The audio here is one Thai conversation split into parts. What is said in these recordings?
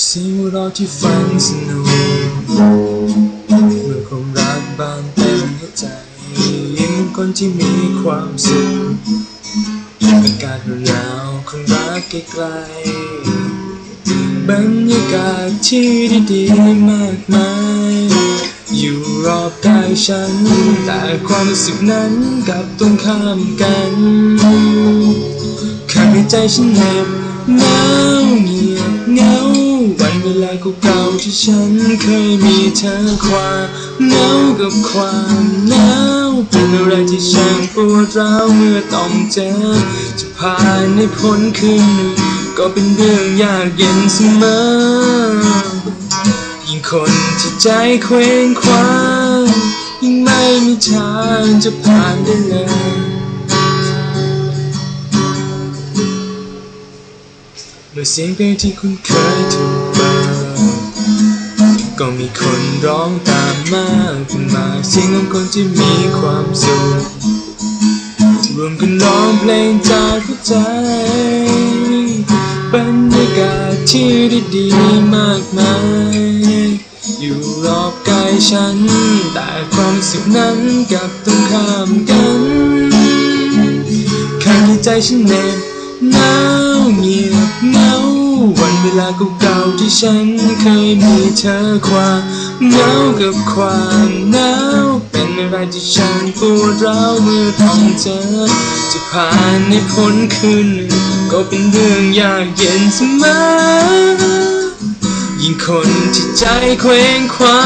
เสียงหัวเราะที่ฟังสนุกเมื่อความรักบานเต็มหัวใจ ยิ้มคนที่มีความสุขอากาศหนาวคนรักไกลๆบรรยากาศที่ดีๆมากมาย อยู่รอบกายฉัน แต่ความรู้สึกนั้นกลับตรงข้ามกันข้างในใจฉันเหน็บหนาว ที่ฉันเคยมีเธอความเหงากับความหนาวเป็นอะไรที่ช่างปวดร้าวเมื่อต้องเจอ จะผ่านในพ้นคืนหนึ่งก็เป็นเรื่องยากเย็นเสมอ ยิ่งคนที่ใจเคว้งคว้างยิ่งไม่มีทางจะผ่านได้เลยเมื่อเสียงเพลงที่คุณเคยถูก ก็มีคนร้องตามมาขึ้นมาเสียงของคนที่มีความสุขรวมกันร้องเพลงจากหัวใจ บรรยากาศที่ดีๆมากมาย อยู่รอบกายฉัน แต่ความสึกนั้นกลับตรงข้ามกันข้างในใจฉันเหน็บหนาวเงียบเหงาว เวลาเก่าๆที่ฉันเคยมีเธอความเหงากับความหนาวเป็นอะไรที่ฉันปวดร้าวเมื่อต้องเจอ จะผ่านในพ้นคืนหนึ่งก็เป็นเรื่องยากเย็นเสมอยิ่งคนที่ใจเคว้งคว้า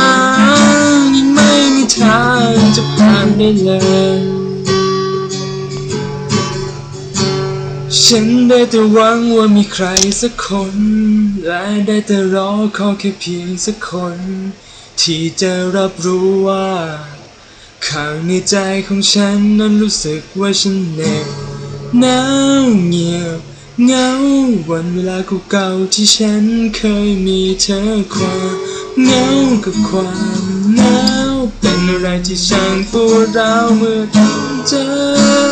งยิ่งไม่มีทางจะผ่านได้เลย ฉันได้แต่หวังว่ามีใครสักคน และได้แต่รอขอแค่เพียงสักคน ที่จะรับรู้ว่าข้างในใจของฉันนั้นรู้สึกว่าฉันเหน็บหนาวเงียบเงาวันเวลาเก่าๆที่ฉันเคยมีเธอความเงากับความหนาวเป็นอะไรที่ช่างปวดร้าวเมื่อต้องเจอ